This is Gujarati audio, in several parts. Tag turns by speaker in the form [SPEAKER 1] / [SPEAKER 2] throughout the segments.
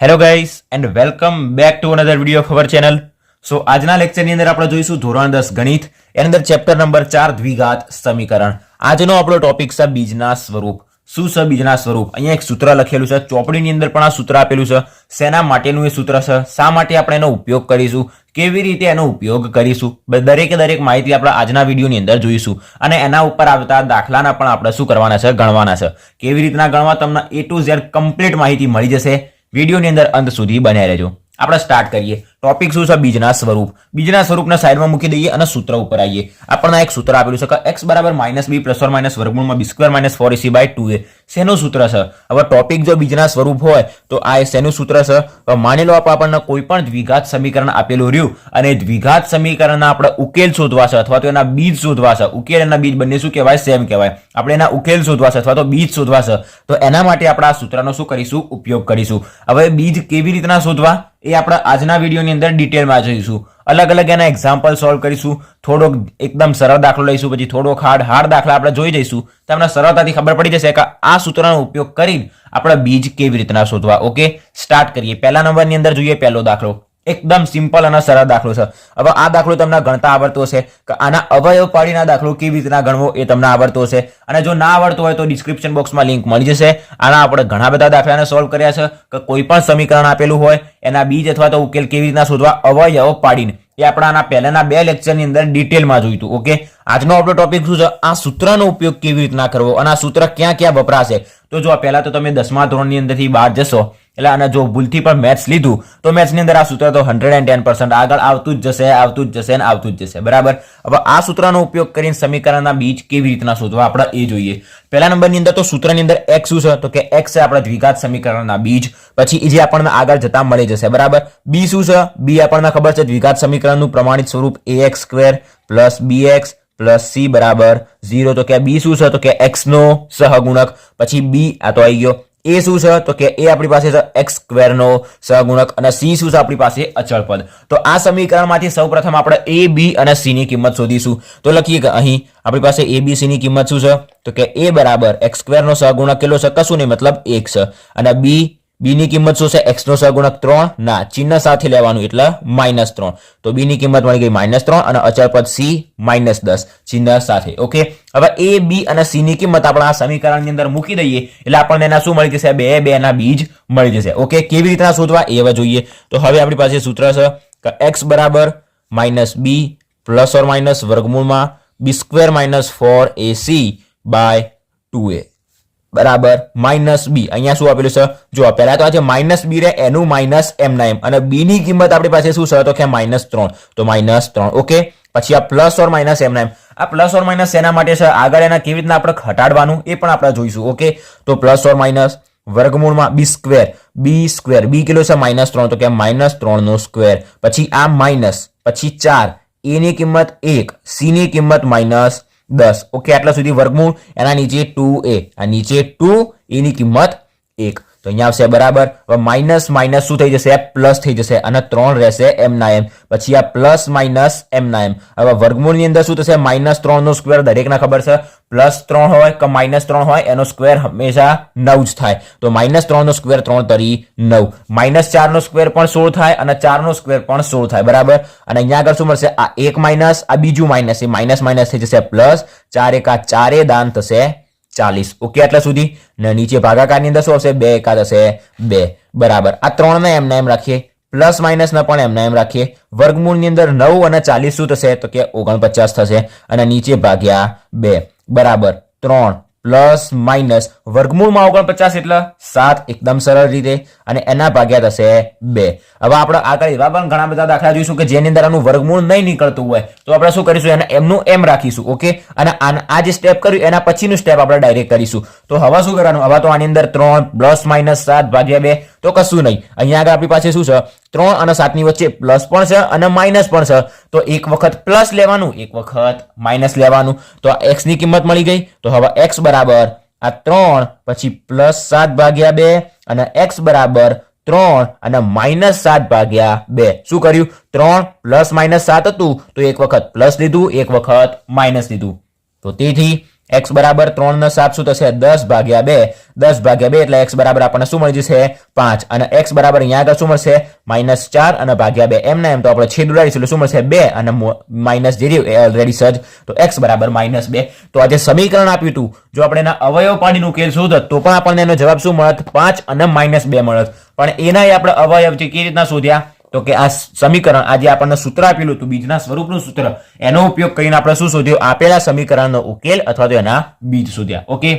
[SPEAKER 1] Hello guys and welcome back to another video of our channel so આજના લેક્ચરની અંદર આપણે જોઈશું ધોરણ દસ ગણિત. એની અંદર ચેપ્ટર નંબર ચાર, દ્વિઘાત સમીકરણ. આજનો આપણો ટોપિક છે બીજના સ્વરૂપ. શું છે બીજના સ્વરૂપ? અહીંયા એક સૂત્ર લખેલું છે. ચોપડીની અંદર પણ આ સૂત્ર આપેલું છે. શેના માટેનું એ સૂત્ર છે? શા માટે આપણે એનો ઉપયોગ કરીશું? કેવી રીતે એનો ઉપયોગ કરીશું? દરેકે દરેક માહિતી આપણે આજના વિડીયોની અંદર જોઈશું. અને એના ઉપર આવતા દાખલાના પણ આપણે શું કરવાના છે? ગણવાના છે. કેવી રીતના ગણવા? તમને એ ટુ ઝેડ કમ્પ્લીટ માહિતી મળી જશે. વિડીયોની અંદર અંત સુધી બન્યા રહેજો. આપણે સ્ટાર્ટ કરીએ. ટોપિક શું છે? બીજના સ્વરૂપ. બીજના સ્વરૂપને સાઈડમાં મૂકી દઈએ અને સૂત્ર ઉપર આવીએ. આપણને એક સૂત્ર આપેલું છે કે એક્સ બરાબર માઇનસ બી પ્લસ માઇનસ વર્ગમૂળમાં B square minus four AC by two A શેનું સૂત્ર છે? હવે ટોપિક જો બીજના સ્વરૂપ હોય, તો આ શેનું સૂત્ર છે? માની લો આપણે આપણને કોઈ પણ દ્વિઘાત સમીકરણ આપેલું રહ્યું અને દ્વિઘાત સમીકરણના આપણે ઉકેલ શોધવા છે અથવા તો એના બીજ શોધવા છે. ઉકેલ એના બીજ બંને શું કહેવાય? સેમ કહેવાય. આપણે એના ઉકેલ શોધવા છે અથવા તો બીજ શોધવા છે. તો એના માટે આપણે આ સૂત્રનો શું કરીશું? ઉપયોગ કરીશું. હવે બીજ કેવી રીતના શોધવા? એ આપણે આજના વિડીયોની અંદર ડિટેલમાં જોઈશું. અલગ અલગ એના એક્ઝામ્પલ સોલ્વ કરીશું. થોડોક એકદમ સરળ દાખલો લઈશું, પછી થોડોક હાર્ડ હાર્ડ દાખલા આપણે જોઈ જઈશું. તમને સરળતાથી ખબર પડી જશે કે આ સૂત્રનો ઉપયોગ કરીને આપણે બીજ કેવી રીતના શોધવા. ઓકે સ્ટાર્ટ કરીએ. પહેલા નંબરની અંદર જોઈએ, પહેલો દાખલો. એકદમ સિમ્પલ અને સરળ દાખલો છે. હવે આ દાખલો તમને ગણતા આવડતો હશે કે આના અવયવ પાડીના દાખલો કેવી રીતના ગણવો એ તમને આવડતો હશે. અને જો ના આવડતો હોય તો ડિસ્ક્રિપ્શન બોક્સમાં લિંક મળી જશે. આના આપણે ઘણા બધા દાખલાને સોલ્વ કર્યા છે કે કોઈ પણ સમીકરણ આપેલું હોય, એના બીજ અથવા તો ઉકેલ કેવી રીતના શોધવા અવયવ પાડીને. એ આપણા આના પહેલાના બે લેક્ચરની અંદર ડિટેલમાં જોઈતું ઓકે આજનો આપણો ટોપિક શું છે? આ સૂત્રનો ઉપયોગ કેવી રીતના કરવો? અને આ સૂત્ર ક્યાં ક્યાં વપરાશે? તો જો પહેલા તો તમે દસમા ધોરણની અંદરથી બહાર જશો એટલે અને જો ભૂલથી પણ મેથ્સ લીધું, તો મેથ્સની અંદર આ સૂત્ર તો હંડ્રેડ એન્ડ ટેન પર્સન્ટ આગળ આવતું જ જશે, આવતું જ જશે અને આવતું જ જશે. બરાબર? હવે આ સૂત્રનો ઉપયોગ કરીને સમીકરણના બીજ કેવી રીતના શોધવા આપણે એ જોઈએ. પહેલા નંબરની અંદર તો સૂત્રની અંદર એક્સ શું છે? તો કે એક્સ છે આપણા દ્વિઘાત સમીકરણના બીજ. પછી એ જે આપણને આગળ જતા મળી જશે. બરાબર? બી શું છે? બી આપણને ખબર છે દ્વિઘાત સમીકરણનું પ્રમાણિત સ્વરૂપ એ X square plus B X plus C બરાબર? ઝીરો તો કે બી શું છે? તો કે એક્સનો સહગુણક. પછી બી આ તો આવી ગયો. એ શું છે? તો કે એ આપણી પાસે છે એક્સ સ્ક્વેરનો સહગુણક અને સી શું છે આપણી પાસે? અચળ પદ. તો આ સમીકરણમાંથી સૌપ્રથમ આપણે એ બી અને સી ની કિંમત શોધીશું. તો લખીએ કે અહીં આપણી પાસે એ બી સી ની કિંમત શું છે? તો કે એ બરાબર એક્સ સ્ક્વેરનો સહગુણક કેટલો છે? કશું નહીં, મતલબ એક છે. અને બી બી ની કિંમત શું છે? એક્સ નો સહગુણક ત્રણ. ના, ચિહ્ન સાથે લેવાનું એટલે માઇનસ ત્રણ. તો બી ની કિંમત મળી ગઈ માઇનસ ત્રણ અને અચળ પદ સી માઇનસ દસ. ચિહ્ન સાથે ઓકે હવે એ બી અને સી ની કિંમત આપણે આ સમીકરણની અંદર મૂકી દઈએ. એટલે આપણને એના શું મળી જશે? બે બે ના બીજ મળી જશે ઓકે કેવી રીતના શોધવા? એ હવે જોઈએ. તો હવે આપણી પાસે સૂત્ર છે કે એક્સ બરાબર minus B plus or minus વર્ગમૂળમાં B square minus four A C by two A બરાબર માઇનસ બી અહીંયા શું આપેલું છે? જો, પહેલા તો આ જે માઇનસ બી રે એનું માઇનસ એમ ના એમ અને બી ની કિંમત આપણી પાસે શું છે? તો કે માઇનસ ત્રણ. તો માઇનસ ત્રણ. ઓકે પછી આ પ્લસ ઓર માઇનસ એમ ના એમ આ પ્લસ ઓર માઇનસ એના માટે છે, આગળ એના કેવી રીતના આપણે ઘટાડવાનું એ પણ આપણે જોઈશું ઓકે તો પ્લસ ઓર માઇનસ વર્ગમૂળમાં બી સ્ક્વેર બી સ્ક્વેર બી કેટલો છે? માઇનસ ત્રણ. તો કે માઇનસ ત્રણ નો સ્ક્વેર પછી આ માઇનસ પછી ચાર. એની કિંમત એક. સી ની કિંમત માઇનસ દસ. ઓકે આટલા સુધી વર્ગમૂળ. એના નીચે ટુ એ આ નીચે ટુ એની કિંમત એક. તો અહીંયા આવશે બરાબર. માઇનસ માઇનસ શું થઈ જશે? પ્લસ થઈ જશે અને ત્રણ રહેશે એમ ના એમ પછી આ પ્લસ માઇનસ એમ ના એમ હવે વર્ગમૂળની અંદર શું થશે? માઇનસ ત્રણ નો સ્ક્વેર દરેકને ખબર છે. પ્લસ ત્રણ હોય કે માઇનસ ત્રણ હોય, એનો સ્ક્વેર હંમેશા નવ જ થાય. તો માઇનસ ત્રણ નો સ્ક્વેર ત્રણ તરી નવ. માઇનસ ચાર નો સ્ક્વેર પણ સોળ થાય અને ચાર નો સ્ક્વેર પણ સોળ થાય. બરાબર? અને અહીંયા આગળ શું મળશે? આ એક માઇનસ આ બીજું માઇનસ એ માઇનસ માઇનસ થઈ જશે પ્લસ ચાર એકા ચારે દાન થશે ચાલીસ. ઓકે, આટલા સુધી? ને નીચે ભાગાકારની અંદર શું આવશે બે એકા થશે બે. બરાબર. આ ત્રણને એમના એમ રાખીએ. પ્લસ માઇનસ ના પણ એમના એમ રાખીએ. વર્ગમૂળની અંદર નવ અને ચાલીસ શું થશે? તો કે ઓગણપચાસ થશે. અને નીચે ભાગ્યા બે. બરાબર. ત્રણ. પ્લસ માઇનસ વર્ગમૂળમાં ઓગણપચાસ એટલે સાત એકદમ સરળ રીતે અને એના ભાગ્યા થશે બે. હવે આપણે આગળ એવા પણ ઘણા બધા દાખલા જોઈશું કે જેની અંદર આનું વર્ગમૂળ નહીં નીકળતું હોય, તો આપણે શું કરીશું? એને એમનું એમ રાખીશું, ઓકે? અને આ જે સ્ટેપ કર્યું, એના પછીનું સ્ટેપ આપણે ડાયરેક્ટ કરીશું. તો હવે શું કરવાનું? હવે તો આની અંદર ત્રણ પ્લસ માઇનસ સાત ભાગ્યા બે, તો કશું નહીં. અહીંયા આગળ આપણી પાસે શું છે? ત્રણ અને સાતની વચ્ચે પ્લસ પણ છે અને માઇનસ પણ છે. તો એક વખત પ્લસ લેવાનું, એક વખત માઇનસ લેવાનું. તો આ એક્સની કિંમત મળી ગઈ. તો હવે એક્સ બરાબર આ ત્રણ, પછી પ્લસ સાત ભાગ્યા બે અને એક્સ બરાબર ત્રણ અને માઇનસ સાત ભાગ્યા બે. શું કર્યું? ત્રણ પ્લસ માઇનસ સાત હતું. તો એક વખત પ્લસ લીધું, એક વખત માઇનસ લીધું. તો તેથી એક્સ બરાબર ત્રણ નો સાપ શું થશે? દસ ભાગ્યા બે. દસ ભાગ્યા બે એટલે એક્સ બરાબર આપણને શું મળી જશે? પાંચ. અને એક્સ બરાબર અહીંયા આગળ શું મળશે? માઇનસ ચાર અને ભાગ્યા બે. એમ ને એમ તો આપણે છેદ ઉડાડીશું એટલે શું મળશે? બે. અને માઇનસ જે રહ્યું એ ઓલરેડી સજ તો એક્સ બરાબર માઇનસ બે. તો આજે સમીકરણ આપ્યું હતું. જો આપણે એના અવયવ પાડીનું ઉકેલ શોધત, તો પણ આપણને એનો જવાબ શું મળત? પાંચ અને માઇનસ બે મળત. પણ એનાય આપણે અવયવ છે કેવી રીતના શોધ્યા? તો કે આ સમીકરણ આજે આપણને સૂત્ર આપેલું હતું, બીજના સ્વરૂપનું સૂત્ર. એનો ઉપયોગ કરીને આપણે શું શોધ્યું? આપેલા સમીકરણનો ઉકેલ અથવા તો એના બીજ શોધ્યા. ઓકે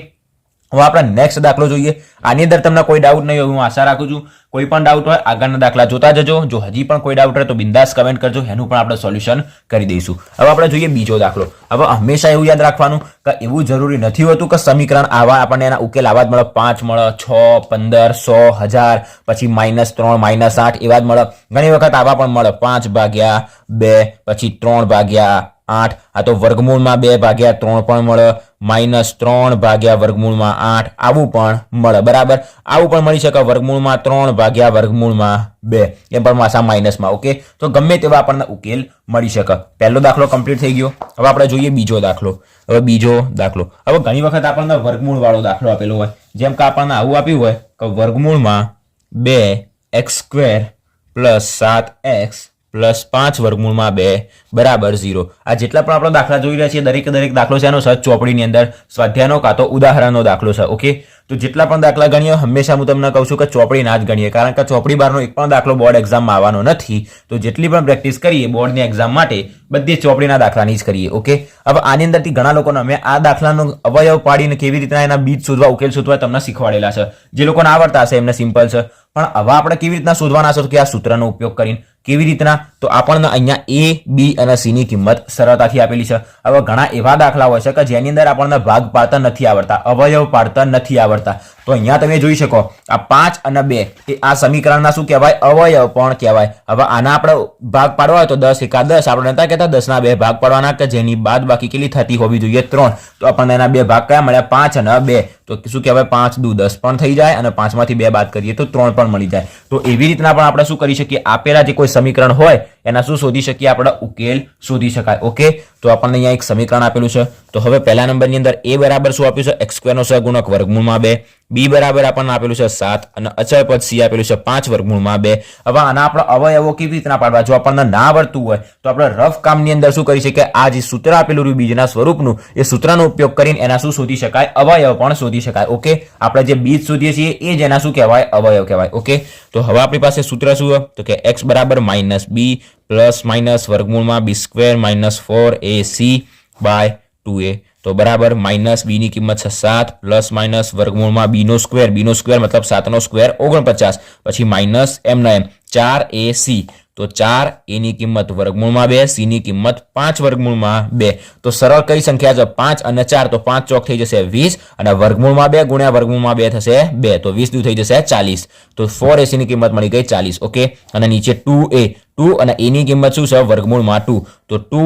[SPEAKER 1] હવે આપણે નેક્સ્ટ દાખલો જોઈએ. આની અંદર તમને કોઈ ડાઉટ નહીં હોય, હું આશા રાખું છું. કોઈ પણ ડાઉટ હોય, આગળના દાખલા જોતા જજો. જો હજી પણ કોઈ ડાઉટ હોય તો બિંદાસ કમેન્ટ કરજો. એનું પણ આપણે સોલ્યુશન કરી દઈશું. હવે આપણે જોઈએ બીજો દાખલો. હવે હંમેશા એવું યાદ રાખવાનું કે એવું જરૂરી નથી હોતું કે સમીકરણ આવા આપણને એના ઉકેલ આવા જ મળે. પાંચ મળે, છ, પંદર, સો, હજાર, પછી માઇનસ ત્રણ માઇનસ આઠ એવા જ મળે. ઘણી વખત આવા પણ મળે. પાંચ ભાગ્યા બે, પછી ત્રણ ભાગ્યા આઠ. આ તો વર્ગમૂળમાં બે ભાગ્યા ત્રણ પણ મળે. માઇનસ ત્રણ ભાગ્યા વર્ગમૂળમાં આઠ. આવું પણ મળે. બરાબર? આવું પણ મળી શકે વર્ગમૂળમાં ત્રણ ભાગ્યા વર્ગમૂળમાં બે. એ પણ માસા માઇનસમાં, ઓકે? તો ગમે તેવા આપણને ઉકેલ મળી શકે. પહેલો દાખલો કમ્પ્લીટ થઈ ગયો. હવે આપણે જોઈએ બીજો દાખલો. હવે બીજો દાખલો. હવે ઘણી વખત આપણને વર્ગમૂળ વાળો દાખલો આપેલો હોય. જેમ કે આપણને આવું આપ્યું હોય કે વર્ગમૂળમાં બે એક્સ સ્ક્વેર પ્લસ સાત એક્સ પ્લસ પાંચ વર્ગમૂળમાં બે, બરાબર ઝીરો. આ જેટલા પણ આપણે દાખલા જોઈ રહ્યા છીએ, દરેક દરેક દાખલો છે એનો સચ ચોપડીની અંદર, સ્વાધ્યાયનો કાં તો ઉદાહરણનો દાખલો છે, ઓકે? તો જેટલા પણ દાખલા ગણીએ, હંમેશા હું તમને કહું છું કે ચોપડી ના જ ગણીએ, કારણ કે ચોપડી બારનો એક પણ દાખલો બોર્ડ એક્ઝામમાં આવવાનો નથી, તો જેટલી પણ પ્રેક્ટિસ કરીએ બોર્ડની એક્ઝામ માટે, બધી ચોપડીના દાખલાની જ કરીએ, ઓકે? હવે આની અંદરથી ઘણા લોકોને અમે આ દાખલાનો અવયવ પાડીને કેવી રીતના એના બીજ શોધવા, ઉકેલ શોધવા તમને શીખવાડેલા છે. જે લોકોને આવડતા હશે, એમને સિમ્પલ છે. પણ હવે આપણે કેવી રીતના શોધવાના છે કે આ સૂત્રનો ઉપયોગ કરીને. કેવી રીતના? તો આપણને અહીંયા એ બી અને સી ની કિંમત સરળતાથી આપેલી છે. હવે ઘણા એવા દાખલા હોય છે કે જેની અંદર આપણને ભાગ પાડતા નથી આવડતા, અવયવ પાડતા નથી આવડતા. તો અહીંયા તમે જોઈ શકો, આ પાંચ અને બે, એ આ સમીકરણના શું કહેવાય? અવયવ પણ કહેવાય. હવે આના આપણે ભાગ પાડવા હોય તો દસ એકા દસ, આપણે નતા કહેતા દસના બે ભાગ પાડવાના કે જેની બાદ બાકી કેટલી થતી હોવી જોઈએ? ત્રણ. તો આપણને એના બે ભાગ કયા મળ્યા? પાંચ અને બે. તો શું કહેવાય? પાંચ દુ દસ પણ થઈ જાય અને પાંચમાંથી બે બાદ કરીએ તો ત્રણ પણ મળી જાય. તો એવી રીતના પણ આપણે શું કરી શકીએ? આપેલા જે કોઈ સમીકરણ હોય એના શું શોધી શકીએ? આપણે ઉકેલ શોધી શકાય. ઓકે? તો આપણને અહીંયા એક સમીકરણ આપેલું છે. તો હવે પહેલા નંબરની અંદર એ બરાબર શું આપ્યું છે? એક્સ સ્ક્વેરનો સહગુણક વર્ગમૂળમાં બે. બી બરાબર આપણને આપેલું છે સાત અને અચળ પદ સી આપેલું છે પાંચ વર્ગમૂળમાં બે. હવે આના આપણે અવયવો કેવી રીતના પાડવા? જો આપણને ના આવડતું હોય, તો આપણે રફ કામની અંદર શું કરી શકીએ? આ જે સૂત્ર આપેલું રહ્યું બીજના સ્વરૂપનું, એ સૂત્રનો ઉપયોગ કરીને એના શું શોધી શકાય? અવયવ પણ શોધી શકાય. ઓકે? આપણે જે બીજ શોધીએ છીએ, એ જ એના શું કહેવાય? અવયવ કહેવાય. ઓકે? તો હવે આપણી પાસે સૂત્ર શું હોય? તો કે એક્સ બરાબર માઇનસ બી. પ્લસ માઇનસ વર્ગમૂળમાં B square minus four A C by two A. તો બરાબર માઇનસ બી ની કિંમત છે સાત, પ્લસ માઇનસ વર્ગમૂળમાં બી નો સ્ક્વેર. બી નો સ્ક્વેર મતલબ સાતનો સ્ક્વેર ઓગણપચાસ. પછી માઇનસ એમ ના એમ ચાર એ સી. તો ચાર એની કિંમત વર્ગમૂળમાં બે સી ની કિંમત પાંચ વર્ગમૂળમાં બે. તો સરળ કઈ સંખ્યા છે? પાંચ અને ચાર, તો પાંચ ચોક થઈ જશે વીસ અને વર્ગમૂળમાં બે ગુણ્યા વર્ગમૂળમાં બે થશે બે. તો વીસ દુ થઈ જશે ચાલીસ. તો ફોર એસી ની કિંમત મળી ગઈ ચાલીસ, ઓકે? અને નીચે ટુ એ ટુ અને એની કિંમત શું છે? વર્ગમૂળમાં ટુ તો ટુ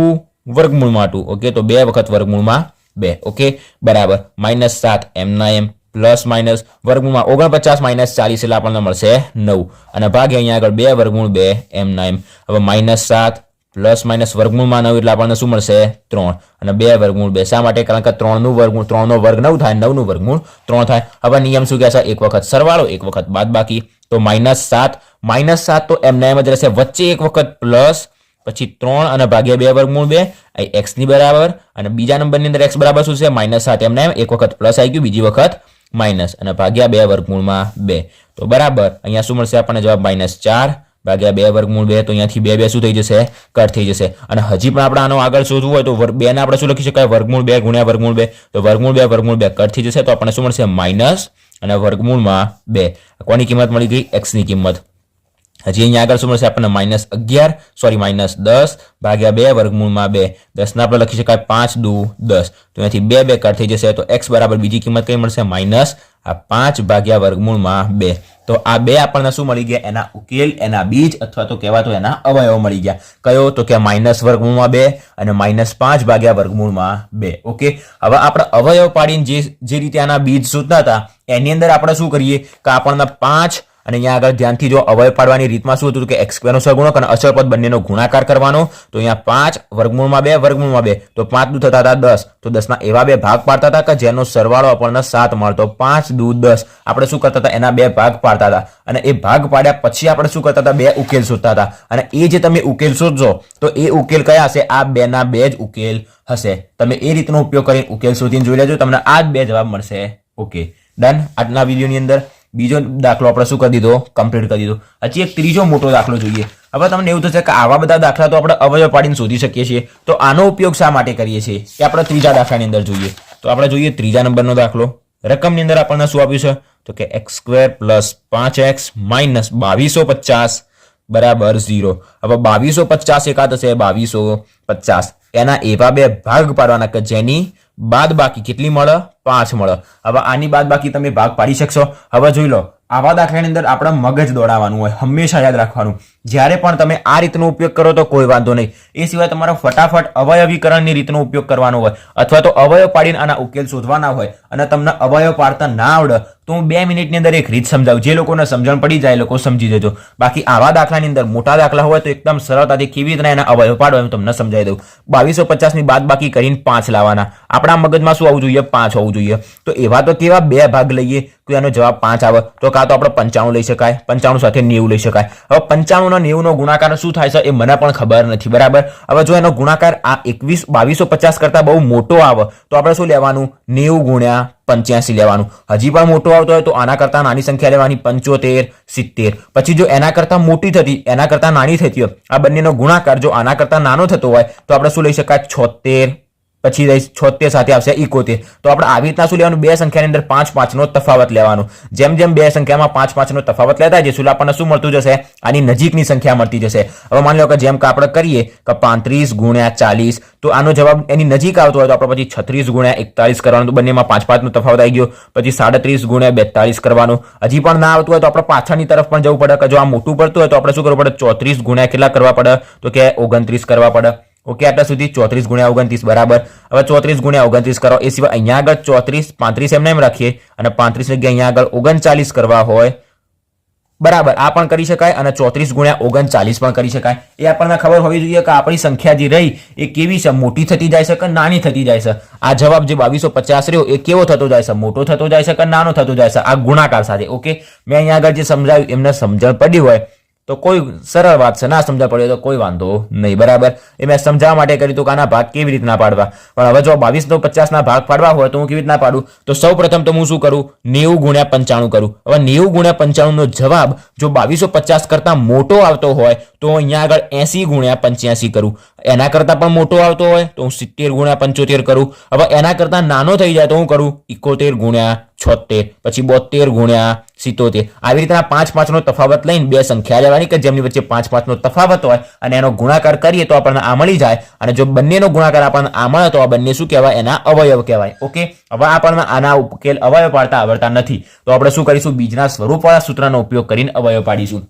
[SPEAKER 1] વર્ગમૂળમાં ટુ ઓકે? તો બે વખત વર્ગમૂળમાં બે, ઓકે? બરાબર. માઇનસ સાત એમના એમ પ્લસ માઇનસ વર્ગમૂળમાં ઓગણપચાસ માઇનસ ચાલીસ એટલે આપણને મળશે નવ. અને ભાગે અહીંયા આગળ બે વર્ગમૂળ, બે એમના એમ હવે માઇનસ સાત પ્લસ માઇનસ વર્ગમૂળમાં નવ એટલે આપણને શું મળશે? ત્રણ. અને બે વર્ગમૂળ, બે. શા માટે? કારણ કે ત્રણનું વર્ગમૂળ, ત્રણનો વર્ગ નવ થાય, નવનું વર્ગમૂળ ત્રણ થાય. હવે નિયમ શું કહે છે એક વખત સરવાળો, એક વખત બાદ બાકી તો માઇનસ સાત માઇનસ સાત તો એમના એમ જ રહેશે. વચ્ચે એક વખત પ્લસ, પછી ત્રણ અને ભાગ્યા બે વર્ગમૂળ, બે. આ એક્સ બરાબર. અને બીજા નંબરની અંદર એક્સ બરાબર શું છે? માઇનસ સાત એમને એમ એક વખત પ્લસ આવી ગયું, બીજી વખત માઇનસ અને ભાગ્યા બે વર્ગમૂળમાં બે. તો બરાબર, અહીંયા શું મળશે આપણને? જવાબ માઇનસ ચાર, ભાગ્યા બે વર્ગમૂળ બે, તો અહીંયાથી બે બે શું થઈ જશે? કટ થઈ જશે. અને હજી પણ આપણે આનો આગળ શોધવું હોય તો બે ને આપણે શું લખી શકાય? વર્ગમૂળ બે ગુણ્યા વર્ગમૂળ બે. તો વર્ગમૂળ બે વર્ગમૂળ બે કટ થઈ જશે તો આપણને શું મળશે? માઇનસ અને વર્ગમૂળમાં બે. કોની કિંમત મળી ગઈ? એક્સની કિંમત. હજી અહીંયા આગળ શું મળશે? આપણને માઇનસ અગિયાર સોરી માઇનસ દસ, ભાગ્યા બે, વર્ગમૂળમાં બે. દસના આપણે લખી શકાય પાંચ દુ દસ. તો અહીંયાથી બે બે કટ થઈ જશે તો એક્સ બરાબર બીજી કિંમત કઈ મળશે? માઇનસ આ પાંચ ભાગ્યા વર્ગમૂળમાં બે. તો આ બે આપણને શું મળી ગયા? એના ઉકેલ, એના બીજ અથવા તો કહેવા તો એના અવયવ મળી ગયા. કયો? તો કે માઇનસ વર્ગમૂળમાં બે અને માઇનસ પાંચ ભાગ્યા વર્ગમૂળમાં બે. ઓકે? હવે આપણે અવયવ પાડીને જે જે રીતે આના બીજ શોધતા હતા, એની અંદર આપણે શું કરીએ? કે આપણને પાંચ અને અહીંયા આગળ ધ્યાનથી જો અવયવ પાડવાની રીતમાં શું હતું કે એક્સ સ્ક્વેરનો સગુણક અને અચળ પદ બંનેનો ગુણાકાર કરવાનો, તો અહીંયા પાંચ, વર્ગમૂળમાં બે વર્ગમૂળમાં બે. તો પાંચ દૂધ થતા હતા દસ. તો દસના એવા બે ભાગ પાડતા હતા કે જેનો સરવાળો આપણને સાત મળતો. પાંચ દૂધ દસ. આપણે શું કરતા હતા? એના બે ભાગ પાડતા હતા. અને એ ભાગ પાડ્યા પછી આપણે શું કરતા હતા? બે ઉકેલ શોધતા હતા. અને એ જે તમે ઉકેલ શોધશો તો એ ઉકેલ કયા હશે? આ બેના બે જ ઉકેલ હશે. તમે એ રીતનો ઉપયોગ કરીને ઉકેલ શોધીને જોઈ લેજો. તમને આ જ બે જવાબ મળશે. ઓકે. ડન. આજના વિડીયોની અંદર બીજો દાખલો આપણે શું કરી દીધો? કમ્પ્લીટ કરી દીધો. હજી એક ત્રીજો મોટો દાખલો જોઈએ. હવે તમને એવું થશે કે આવા બધા દાખલા તો આપણે અવયવ પાડીને શોધી શકીએ છીએ. તો આનો ઉપયોગ શા માટે કરીએ છીએ? એ આપણે ત્રીજા દાખલાની અંદર જોઈએ. તો આપણે જોઈએ ત્રીજા નંબરનો દાખલો. રકમની અંદર આપણને શું આપ્યું છે? તો કે એક્સ સ્ક્વેર પ્લસ પાંચ એક્સ માઇનસ બાવીસો પચાસ બરાબર ઝીરો. હવે બાવીસો પચાસ એકાદ હશે, બાવીસો પચાસ. એના એવા બે ભાગ પાડવાના કે જેની બાદ બાકી કેટલી મળે? પાંચ મળે. હવે આની બાદ બાકી તમે ભાગ પાડી શકશો. હવે જોઈ લો, આવા દાખલાની અંદર આપણા મગજ દોડાવવાનું હોય, હંમેશા યાદ રાખવાનું. જ્યારે પણ તમે આ રીતનો ઉપયોગ કરો તો કોઈ વાંધો નહીં. એ સિવાય તમારો ફટાફટ અવયવીકરણની રીતનો ઉપયોગ કરવાનો હોય અથવા તો અવયવ પાડીને આના ઉકેલ શોધવાના હોય અને તમને અવયવ પાડતા ના આવડે, તો હું બે મિનિટની અંદર એક રીત સમજાવું. જે લોકોને સમજણ પડી જાય એ લોકો સમજી જજો. બાકી આવા દાખલાની અંદર મોટા દાખલા હોય તો એકદમ સરળતાથી કેવી રીતના એના અવયવ પાડો એમ તમને સમજાવી દઉં. બાવીસો પચાસની બાદ બાકી કરીને પાંચ લાવવાના. આપણા મગજમાં શું આવવું જોઈએ? પાંચ હોવું જોઈએ. તો એવા તો કેવા બે ભાગ લઈએ? તો એનો જવાબ પાંચ આવે. તો કાં તો આપણે પંચાણું લઈ શકાય, પંચાણું સાથે નેવું લઈ શકાય. હવે પંચાણું અને નેવુંનો ગુણાકાર શું થાય છે એ મને પણ ખબર નથી, બરાબર? હવે જો એનો ગુણાકાર આ એકવીસ, બાવીસો પચાસ કરતા બહુ મોટો આવે, તો આપણે શું લેવાનું? નેવું ગુણ્યા પંચ્યાસી લેવાનું. હજી પણ મોટો આવતો હોય તો આના કરતાં નાની સંખ્યા લેવાની, પંચોતેર, સિત્તેર. પછી જો એના કરતાં મોટી થતી, એના કરતાં નાની થતી હોય, આ બંનેનો ગુણાકાર જો આના કરતાં નાનો થતો હોય, તો આપણે શું લઈ શકાય? છોતેર પછી રહી છોતેર સાથે આવશે ઇકોતેર તો આપણે આવી રીતના શું લેવાનું? બે સંખ્યાની અંદર પાંચ પાંચનો તફાવત લેવાનો. જેમ જેમ બે સંખ્યામાં પાંચ પાંચનો તફાવત લેતા જઈશું આપણને શું મળતું જશે? આની નજીકની સંખ્યા મળતી જશે. હવે માની લો કે જેમ કે આપણે કરીએ કે પાંત્રીસ ગુણ્યા ચાલીસ. તો આનો જવાબ એની નજીક આવતો હોય તો આપણે પછી છત્રીસ ગુણ્યા એકતાલીસ કરવાનું. તો બંનેમાં પાંચ પાંચનો તફાવત આવી ગયો. પછી સાડત્રીસ ગુણ્યા બેતાલીસ કરવાનું. હજી પણ ના આવતું હોય તો આપણે પાછળની તરફ પણ જવું પડે. કે જો આ મોટું પડતું હોય તો આપણે શું કરવું પડે? ચોત્રીસ ગુણ્યા કેટલા કરવા પડે? તો કે ઓગણત્રીસ કરવા પડે. ઓકે, આટલા સુધી ચોત્રીસ ગુણ્યા ઓગણત્રીસ, બરાબર? હવે ચોત્રીસ ગુણ્યા ઓગણત્રીસ કરો. એ સિવાય અહીંયા આગળ ચોત્રીસ, પાંત્રીસ એમને એમ રાખીએ અને પાંત્રીસ જગ્યાએ અહીંયા આગળ ઓગણચાલીસ કરવા હોય. બરાબર, આ પણ કરી શકાય અને ચોત્રીસ ગુણ્યા ઓગણચાલીસ પણ કરી શકાય. એ આપણને ખબર હોવી જોઈએ કે આપણી સંખ્યા જે રહી એ કેવી છે? મોટી થતી જાય છે કે નાની થતી જાય છે? આ જવાબ જે બાવીસો પચાસ રહ્યો એ કેવો થતો જાય છે? મોટો થતો જાય છે કે નાનો થતો જાય છે? આ ગુણાકાર સાથે, ઓકે? મેં અહીંયા આગળ જે સમજાવ્યું એમને સમજણ પડી હોય. તો કોઈ સરળ વાત છે. ના સમજા પડે તો કોઈ વાંધો નહીં. બરાબર? એ મેં સમજાવવા માટે કર્યું હતું કે આના ભાગ કેવી રીતના પાડવા? પણ હવે જો બાવીસ નો પચાસના ભાગ પાડવા હોય તો હું કેવી રીતના પાડું? તો સૌ પ્રથમ તો હું શું કરું? નેવું ગુણ્યા પંચાણું કરું. હવે નેવું ગુણ્યા પંચાણુંનો જવાબ જો બાવીસો પચાસ કરતાં મોટો આવતો હોય તો અહીંયા આગળ એસી ગુણ્યા પંચ્યાસી કરું. એના કરતાં પણ મોટો આવતો હોય તો હું સિત્તેર ગુણ્યા પંચોતેર કરું. હવે એના કરતાં નાનો થઈ જાય તો હું કરું? ઇકોતેર ગુણ્યા છોતેર. પછી બોતેર ગુણ્યા સિત્તોતેર. આવી રીતના પાંચ પાંચનો તફાવત લઈને બે સંખ્યા લેવાની કે જેમની વચ્ચે પાંચ પાંચનો તફાવત હોય અને એનો ગુણાકાર કરીએ તો આપણને આ મળી જાય અને જો બંનેનો ગુણાકાર આપણને આ મળે તો આ બંને શું કહેવાય? એના અવયવ કહેવાય. ઓકે? હવે આપણને આના ઉકેલ અવયવ પાડતા આવડતા નથી. તો આપણે શું કરીશું? બીજના સ્વરૂપવાળા સૂત્રનો ઉપયોગ કરીને અવયવ પાડીશું.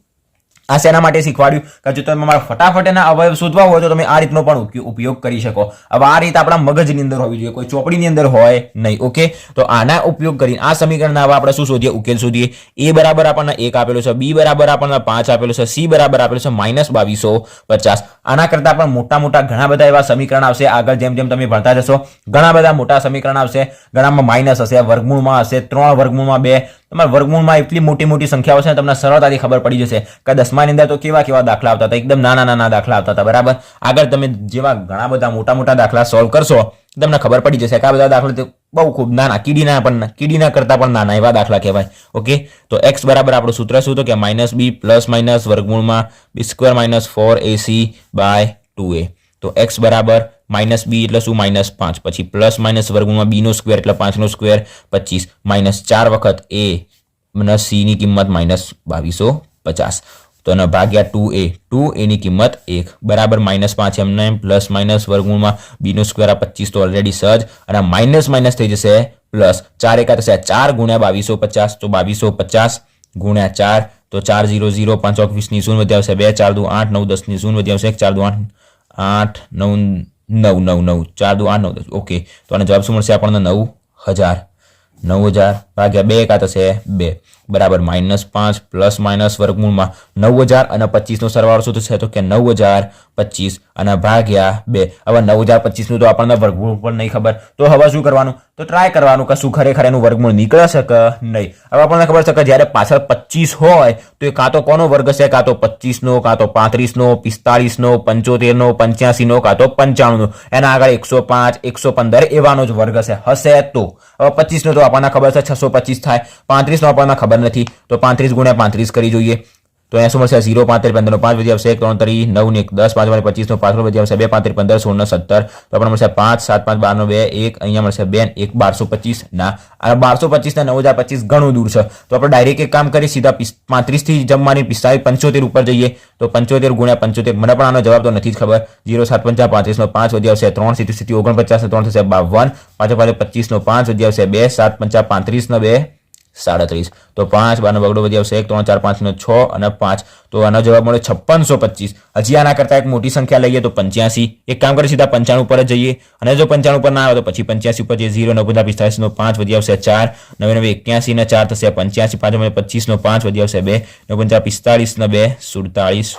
[SPEAKER 1] આ શેના માટે શીખવાડ્યું? કે જો તમે મારા ફટાફટ એના અવયવ શોધવા હોય તો તમે આ રીતનો પણ ઉપયો- ઉપયોગ કરી શકો. હવે આ રીત આપણા મગજની અંદર હોવી જોઈએ. કોઈ ચોપડીની અંદર હોય નહીં, ઓકે? તો આના ઉપયોગ કરીને આ સમીકરણના હવે આપણે શું શોધીએ? ઉકેલ શોધીએ. એ બરાબર આપણને એક આપેલો છે, બી બરાબર આપણને પાંચ આપેલો છે, સી બરાબર આપેલો છે, માઇનસ બાવીસો પચાસ. આના કરતાં પણ મોટા મોટા ઘણા બધા એવા સમીકરણ આવશે. આગળ જેમ જેમ તમે ભણતા જશો, ઘણા બધા મોટા સમીકરણ આવશે. ઘણામાં માઇનસ હશે, વર્ગમૂળમાં હશે, ત્રણ વર્ગમૂળમાં બે તમારા વર્ગમૂળમાં એટલી મોટી મોટી સંખ્યાઓ છે તમને સરળતાથી ખબર પડી જશે કે દસમાની અંદર તો કેવા કેવા દાખલા આવતા હતા? એકદમ નાના નાના દાખલા આવતા હતા, બરાબર? આગળ તમે જેવા ઘણા બધા મોટા મોટા દાખલા સોલ્વ કરશો, તમને ખબર પડી જશે કે આ બધા દાખલા બહુ ખૂબ નાના, કીડીના પણ કીડીના કરતા પણ નાના એવા દાખલા કહેવાય, ઓકે? તો એક્સ બરાબર આપણું સૂત્ર શું તો કે માઇનસ બી પ્લસ માઇનસ વર્ગમૂળમાં B square minus four AC by two A તો એક્સ બરાબર માઇનસ બી એટલે શું? માઇનસ પાંચ. પછી પ્લસ માઇનસ વર્ગમાં બી નો સ્ક્વેર એટલે પાંચનો સ્ક્વેર પચીસ. માઇનસ ચાર વખત એ પ્લસ સી ની કિંમત માઇનસ બાવીસો પચાસ. તો એના ભાગ્યા ટુ એ ટુ એની કિંમત એક. બરાબર માઇનસ પાંચ એમને એમ. પ્લસ માઇનસ વર્ગમૂળમાં બીનો સ્ક્વેર આ પચીસ તો ઓલરેડી સજ. અને માઇનસ માઇનસ થઈ જશે પ્લસ ચાર એકા થશે ચાર ગુણ્યા બાવીસો પચાસ. તો બાવીસો પચાસ ગુણ્યા ચાર. તો ચાર ઝીરો ઝીરો પાંચ વીસની શૂન્ય વધ્યા આવશે બે, ચાર દુ આઠ, નવ દસની શૂન્ય વધી આવશે એક, ચાર દુ આઠ આઠ, નવ નવ નવ નવ, ચાર, દુ, આઠ, નવ, દસ. ઓકે તો આનો જવાબ શું મળશે આપણને? નવ હજાર. નવ હજાર ભાગ્યા બે એકા થશે બે. બરાબર, માઇનસ પાંચ પ્લસ માઇનસ વર્ગમૂળમાં નવ હજાર અને પચીસનો સરવાળો શું થશે તો કે નવ હજાર પચીસ અને ભાગ્યા બે. હવે નવ હજાર પચીસનું તો આપણને વર્ગમૂળ પણ નહીં ખબર. તો હવે શું કરવાનું? તો ટ્રાય કરવાનું કે શું ખરેખર એનું વર્ગમૂળ નીકળે છે કે નહીં? હવે આપણને ખબર છે કે જ્યારે પાછળ પચીસ હોય, તો એ કાં તો કોનો વર્ગ છે? કાં તો પચીસનો, કાં તો પાંત્રીસનો, પિસ્તાળીસનો, પંચોતેરનો, પંચ્યાસીનો, કાં તો પંચાણુંનો. એના આગળ એકસો પાંચ, એકસો પંદર એવાનો જ વર્ગ છે હશે તો. હવે પચીસનો તો આપણને ખબર છે છસો પચીસ થાય. પાંત્રીસનો આપણને ખબર નથી તો પાંત્રીસ ગુણ્યા પાંત્રીસ કરી જોઈએ તો અહીંયા શું મળશે ઝીરો પાંત્રીસ પંદરનો પાંચ વધી આવશે એક ત્રણ તરી નવ ને એક દસ પાંચ વાળી પચીસનો પાંચસો વધી આવશે બે પાંત્રીસ પંદર સોળનો સત્તર તો આપણને મળશે પાંચ સાત પાંચ બારનો બે એક અહીંયા મળશે બે ને એક બારસો પચીસ ના અને બારસો પચીસ ને નવ હજાર પચીસ ઘણું દૂર છે। તો આપણે ડાયરેક્ટ એક કામ કરીએ, સીધા પાંત્રીસથી જમવાની પિસ્તાળીસ, પંચોતેર ઉપર જઈએ, તો પંચોતેર ગુણ્યા પંચોતેર, મને પણ આનો જવાબ તો નથી જ ખબર. જીરો, સાત, પંચા પાંત્રીસનો પાંચ, વધી આવશે ત્રણ સીધી સીધી ઓગણપચાસ, ત્રણ થશે બાવન, પાંચ પાંચ પચીસનો પાંચ, વધી આવશે બે, સાત, પંચા પાંત્રીસનો બે સાડત્રીસ. તો પાંચ, બારનો બગડો વધી આવશે એક, ત્રણ, ચાર, પાંચનો છ અને પાંચ. તો આનો જવાબ મળે છપ્પનસો પચીસ. હજી આના કરતાં એક મોટી સંખ્યા લઈએ તો પંચ્યાસી. એક કામ કરીએ, સીધા પંચાણું ઉપર જ જઈએ. અને જો પંચાણું ઉપર ના આવે તો પછી પંચ્યાસી ઉપર જઈએ, ઝીરો નવ પિસ્તાલીસનો પાંચ વધી આવશે ચાર. નવે નવે એક્યાસી ને ચાર થશે પંચ્યાસી. પાંચ નવે પચીસનો પાંચ વધી આવશે બે. નવ પંચા પિસ્તાળીસનો બે, સુડતાળીસ.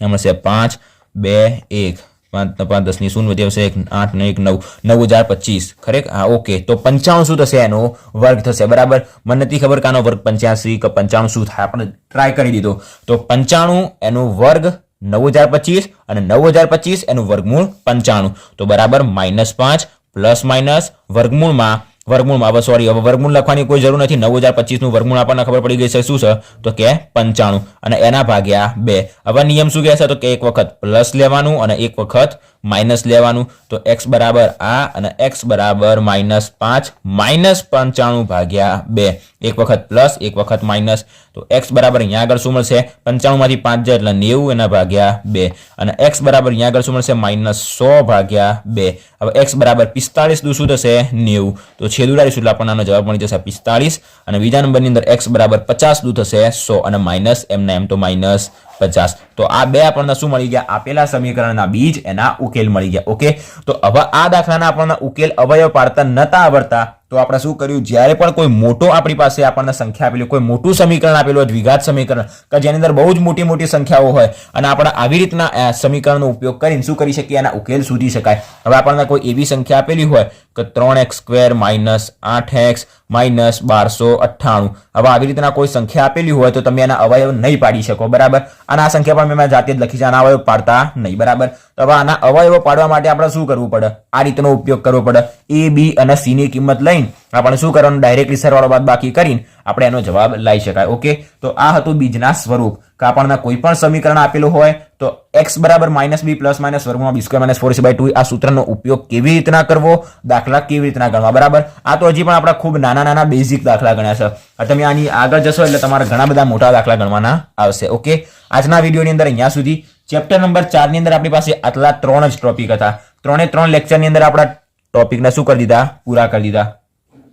[SPEAKER 1] એમ પાંચ, બે, એક. પાંચ પાંચ દસની શૂન્ય વધી આવશે એક આઠ ને એક નવ નવ હજાર પચીસ. ખરેખર હા, ઓકે. તો પંચાણું શું થશે? એનો વર્ગ થશે, બરાબર? મને નથી ખબર કે આનો વર્ગ પંચ્યાસી કે પંચાણું શું થાય. આપણે ટ્રાય કરી દીધો. તો પંચાણું, એનો વર્ગ નવ હજાર પચીસ અને નવ હજાર પચીસ, એનું વર્ગમૂળ પંચાણું. તો બરાબર માઇનસ પાંચ પ્લસ માઇનસ વર્ગમૂળમાં વર્ગમૂળમાં. હવે સોરી હવે વર્ગમૂળ લખવાની કોઈ જરૂર નથી. નવ હજાર પચીસનું વર્ગમૂળ આપણને ખબર પડી ગઈ છે. શું છે? તો કે પંચાણું. અને એના ભાગ્યા બે. હવે નિયમ શું કહેશે? તો કે એક વખત પ્લસ લેવાનું અને એક વખત માઇનસ લેવાનું. તો એક્સ બરાબર આ અને એક્સ બરાબર માઇનસ પાંચ, માઇનસ પંચાણું ભાગ્યા બે. એક વખત પ્લસ, એક વખત માઇનસ. તો એક્સ બરાબર અહીંયા આગળ શું મળશે? પંચાણુંમાંથી પાંચ જાય એટલે નેવું એના ભાગ્યા બે. અને એક્સ બરાબર અહીંયા આગળ શું મળશે? માઇનસ સો ભાગ્યા બે. હવે એક્સ બરાબર પિસ્તાળીસ દુ શું થશે? નેવું. તો છેદ ઉડાડીશું એટલે આપણને આનો જવાબ મળી જશે પિસ્તાળીસ. અને બીજા નંબરની અંદર એક્સ બરાબર પચાસ દુ થશે સો. અને માઇનસ એમના એમ તો માઇનસ પચાસ. તો આ બે આપણને શું મળી ગયા? આપેલા સમીકરણના બીજ એના ઉકેલ મળી ગયા ઓકે? તો હવે આ દાખલાના આપણને ઉકેલ અવયવ પાડતા નતા આવડતા. તો આપણે શું કર્યું? જ્યારે પણ કોઈ મોટો આપણી પાસે આપણને સંખ્યા આપેલી કોઈ મોટું સમીકરણ આપેલું હોય, દ્વિઘાત સમીકરણ, કે જેની અંદર બહુ જ મોટી મોટી સંખ્યાઓ હોય, અને આપણે આવી રીતના સમીકરણનો ઉપયોગ કરીને શું કરી શકીએ? એના ઉકેલ શોધી શકાય. હવે આપણને કોઈ એવી સંખ્યા આપેલી હોય કે ત્રણ એક્સ સ્ક્વેર માઇનસ આઠ એક્સ માઇનસ બારસો અઠ્ઠાણું. હવે આવી રીતના કોઈ સંખ્યા આપેલી હોય તો તમે એના અવયવ નહીં પાડી શકો, બરાબર? અને આ સંખ્યા પણ મેં જાતે જ લખી છે, આના અવયવ પાડતા નહીં, બરાબર? તો હવે આના અવયવો પાડવા માટે આપણે શું કરવું પડે? આ રીતનો ઉપયોગ કરવો પડે. એ બી અને સી ની કિંમત લઈને આપણે શું કરવાનું? ડાયરેક્ટલી સરવાળો બાદ બાકી કરીને આપણે એનો જવાબ લાવી શકાય. ઓકે તો આ હતું બીજના સ્વરૂપ. કે આપણને કોઈ પણ સમીકરણ આપેલું હોય, તો એક્સ બરાબર માઇનસ બી પ્લસ માઇનસ વર્ગમાં B square minus four by two આ સૂત્રનો ઉપયોગ કેવી રીતના કરવો? દાખલા કેવી રીતના ગણવા? બરાબર? આ તો હજી પણ આપણા ખૂબ નાના નાના બેઝિક દાખલા ગણ્યા છે. તમે આની આગળ જશો એટલે તમારે ઘણા બધા મોટા દાખલા ગણવાના આવશે. ઓકે આજના વિડીયોની અંદર અહીંયા સુધી. ચેપ્ટર નંબર ચારની અંદર આપણી પાસે આટલા ત્રણ જ ટોપિક હતા. ત્રણે ત્રણ લેક્ચરની અંદર આપણા ટોપિકને શું કરી દીધા? પૂરા કરી દીધા.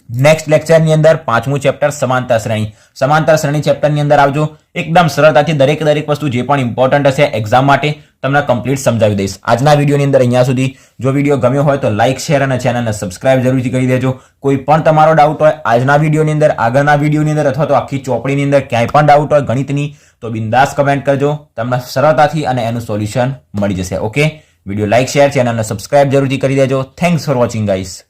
[SPEAKER 1] નેક્સ્ટ લેક્ચરની અંદર પાંચમું ચેપ્ટર સમાંતર શ્રેણી. સમાંતર શ્રેણી ચેપ્ટરની અંદર આવજો. એકદમ સરળતાથી દરેક દરેક વસ્તુ જે પણ ઇમ્પોર્ટન્ટ હશે એક્ઝામ માટે તમને કમ્પ્લીટ સમજાવી દઈશ. આજના વિડીયોની અંદર અહીંયા સુધી. જો વીડિયો ગમ્યો હોય તો લાઇક શેર અને ચેનલને સબસ્ક્રાઇબ જરૂરથી કરી દેજો. કોઈ પણ તમારો ડાઉટ હોય, આજના વિડીયોની અંદર, આગળના વિડીયોની અંદર અથવા તો આખી ચોપડીની અંદર ક્યાંય પણ ડાઉટ હોય, ગણિતની, તો બિંદાસ કમેન્ટ કરજો. તમને સરળતાથી અને એનું સોલ્યુશન મળી જશે. ઓકે વીડિયો લાઇક શેર ચેનલને સબસ્ક્રાઇબ જરૂરથી કરી દેજો. Thanks for watching guys